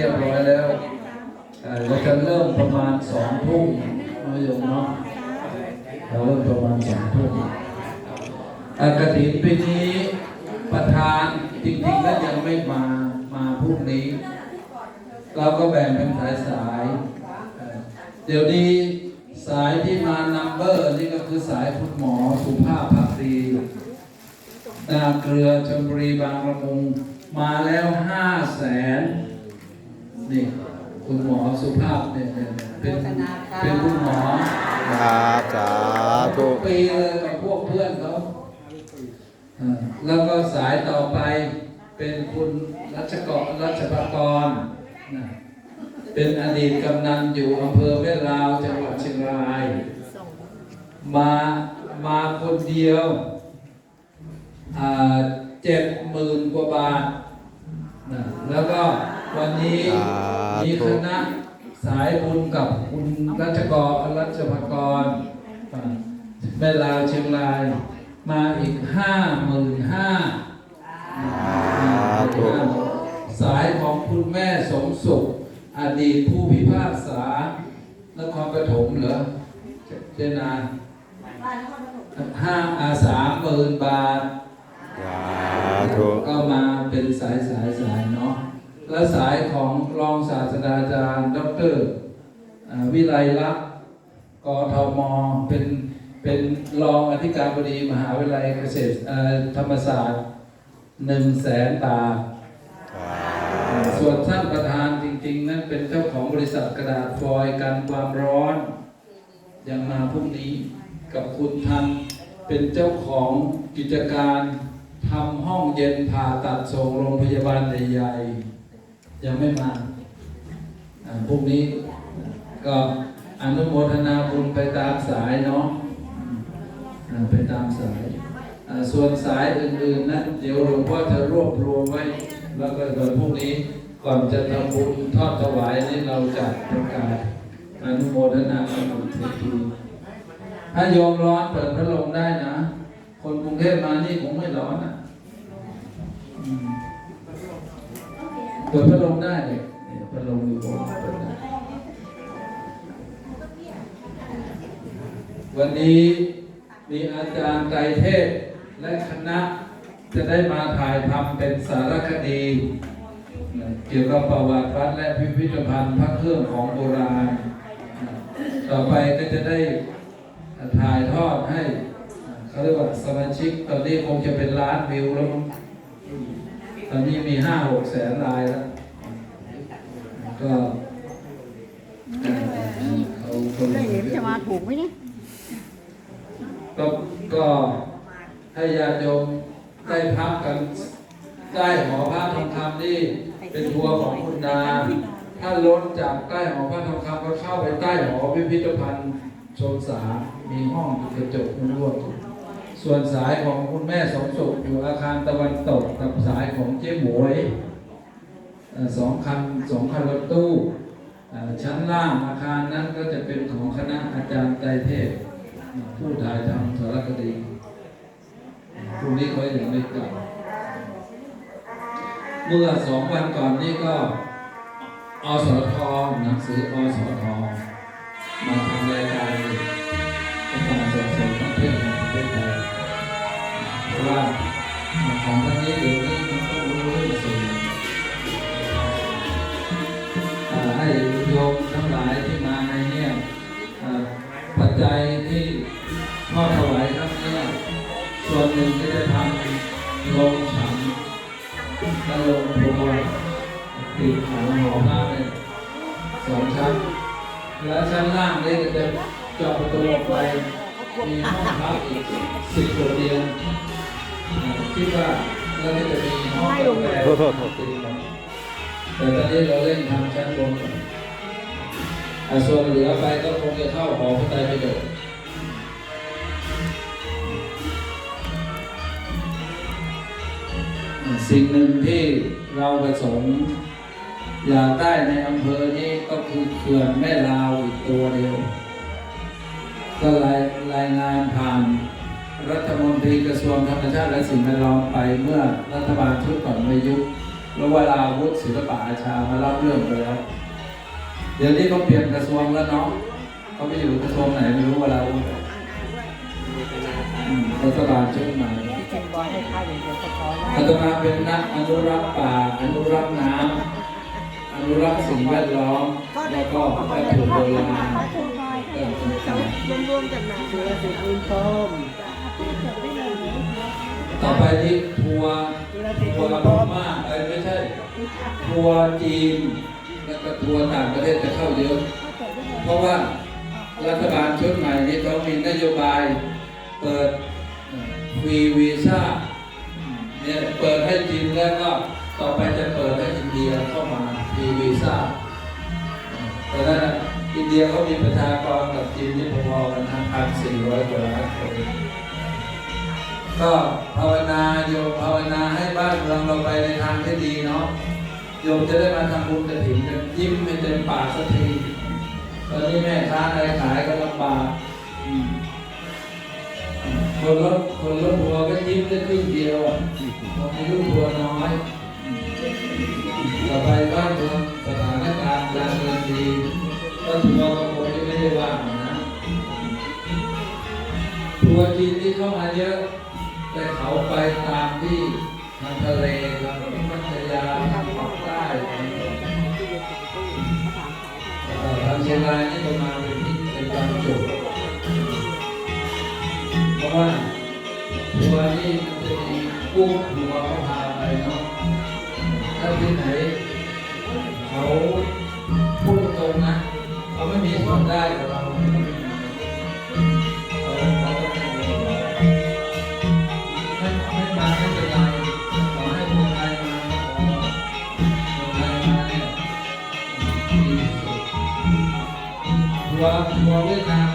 รียบร้อยแล้วเราจะเริ่มประมาณสองทุ่มนะโยมเนาะเราเริ่มประมาณสองทุ่มอากฐินปีนี้ประธานจริงๆแล้วยังไม่มามาพรุ่งนี้ เราก็แบ่งเป็นสายสายๆเดี๋ยวนี้สายที่มานัมเบอร์นี่ก็คือสายคุณหมอสุภาพพักดีนาเกลือชลบุรีบางละมุงมาแล้วห้าแสน นี่คุณหมอสุภาพเนี่ยเนี่ยเป็นเป็นคุณหมอครับสาธุปีเลยกับพวกเพื่อนเขาอ่าแล้วก็สายต่อไปเป็นคุณรัชกรรัชปกรนะเป็นอดีตกำนันอยู่อำเภอแม่ลาวจังหวัดเชียงราย มามาคนเดียวเจ็ดหมื่นกว่าบาทนะแล้วก็ วันนี้สาธุมีคณะสายบุญกับคุณรัชกรรัชพกรอ่าแม่ลาวเชียงราย มาอีกห้าหมื่นห้าสาธุสายของคุณแม่สมสุข อดีตผู้พิพากษานครปฐมเหรอเจนาห้าอาสามหมื่นบาท และสายของรองศาสตราจารย์ ดรวิไลลักษ์กทมเป็นเป็นรองอธิการบดีมหาวิทยาลัยเกษตรธรรมศาสตร์หนึ่งแสนบาทส่วนท่านประธานจริง ๆ นั้นเป็นเจ้าของบริษัทกระดาษฟอยล์กันความร้อน ยังมาพรุ่งนี้กับคุณทันเป็นเจ้าของกิจการทำห้องเย็นผ่าตัดส่งโรงพยาบาลใหญ่ๆ ยังไม่มาพรุ่งนี้ ก็อนุโมทนาบุญไปตามสายเนาะอ่าไปตามสาย ส่วนสายอื่นๆนั้นเดี๋ยวหลวงพ่อจะรวบรวมไว้ แล้วก็วันพรุ่งนี้ก่อนจะทำบุญทอดถวายนี่เราจะประกาศอนุโมทนาบุญทีทีถ้าโยมร้อนเปิดพัดลมได้นะ คนกรุงเทพมานี่คงไม่ร้อนอะ เปิดพัดลมได้เลยเนี่ยพัดลมอยู่บนเปิดได้วันนี้มีอาจารย์ไตรเทพและคณะจะได้มาถ่ายทำเป็นสารคดี เกี่ยวกับประวัติวัดและพิพิธภัณฑ์พระเครื่องของโบราณ ต่อไปก็จะได้ถ่ายทอดให้เขาเรียกว่าสมาชิกตอนนี้คงจะเป็นล้านวิวแล้ว ตอนนี้มีห้าหกแสนรายแล้ว ก็เขาคนได้เห็นจะมาถูกไหมเนี่ยก็ก็ให้ญาติโยมได้พักกัน ได้หอพระทองคำนี่เป็นทัวร์ของคุณดาถ้าล้นจากใต้หอพระทองคำก็เข้าไปใต้หอพิพิธภัณฑ์ชมสามมีห้องกระจกมุ้งลวด ส่วนสายของคุณแม่สมสุขอยู่อาคารตะวันตกกับสายของเจ๊หมวยสองคันสองคันรถตู้ชั้นล่างอาคารนั้นก็จะเป็นของคณะอาจารย์ไตรเทพ ผู้ถ่ายทำสารคดีพรุ่งนี้เขายังไม่กลับเมื่อสองวันก่อนนี่ก็อสทหนังสืออสท ให้โยมทั้งหลายที่มาในเนี่ยปัจจัยที่ทอดถวายครั้งเนี้ยส่วนหนึ่งก็จะทำโรงฉันก็ลงโบยติดของหอผ้าเลยสองชั้น แล้วชั้นล่างนี่ก็จะจาะประตูออกไปมีห้องพักอีกสิบกว่าเตียงอ่าคิดว่า แล้วก็จะมีห้องกาแฟโทษโทษโทษ แต่ตอนนี้เราเล่นทำชั้นบนก่อนอ่าส่วนเหลือไปก็คงจะเข้าหอพระไตรปิฎกสิ่งหนึ่งที่เราประสงค์อยากได้ในอำเภอนี้ก็คือเขื่อนแม่ลาวอีกตัวเดียว ก็รายรายงานผ่าน รัฐมนตรีกระทรวงธรรมชาติและสิ่งแวดล้อมไปเมื่อรัฐบาลชุดก่อนประยุทธ์แล้วเวลาวุฒิศิลปะอาชามารับเรื่องไปแล้วเดี๋ยวนี้เขาเปลี่ยนกระทรวงแล้วเนาะเขาไปอยู่กระทรวงไหนไม่รู้เวลาวุฒิอืมรัฐบาลชุดใหม่ที่จริงบอยให้ค่าอย่างเดียวก็พอแล้วอาตมาเป็นนักอนุรักษ์ป่าอนุรักษ์น้ำอนุรักษ์สิ่งแวดล้อมแล้วก็วัตถุโบราณเรื่องต่างรวมๆกันมาเสือสิบุญชมๆ ต่อไปนี้ทัวร์ทัวร์พม่าเอ้ยไม่ใช่ทัวร์จีนแล้วก็ทัวร์ต่างประเทศจะเข้าเยอะ เพราะว่ารัฐบาลชุดใหม่นี้เขามีนโยบายเปิดฟรีวีซ่าเนี่ยเปิดให้จีนแล้วก็ต่อไปจะเปิดให้อินเดียเข้ามาฟรีวีซ่าแต่นั้นอินเดียเขามีประชากรกับจีนที่พอๆกันนะพันสี่ร้อยกว่าล้านคน ก็ภาวนาโยมภาวนาให้บ้านเมืองเราไปในทางที่ดีเนาะโยมจะได้มาทำบุญกระถิ่นกันยิ้มให้เต็มปากสักทีตอนนี้แม่ค้าอะไรขายก็ลำบากคนรถคนรถทัวร์ก็ยิ้มได้ครึ่งเดียวอะคนมีลูกทัวร์น้อยอืมต่อไปบ้านเมืองสถานการณ์การเงินดีก็ทัวร์ก็คงจะไม่ได้ว่างนะทัวร์จีนที่เข้ามาเยอะ เขาไปตามที่ทางทะเลครับที่พัทยาทางปากใต้อะไรอย่างเงี้ยเอ่อทางเชียงรายนี่ประมาณเป็นที่เป็นบางจุดเพราะว่าทัวร์นี่มันจะมีกู้ทัวร์เขาพาไปเนาะถ้าที่ไหนเขาพูดตรงนะเขาไม่มีส่วนได้กับเรา เนี่ยดีที่สุดทัวร์ทัวร์เวียดนาม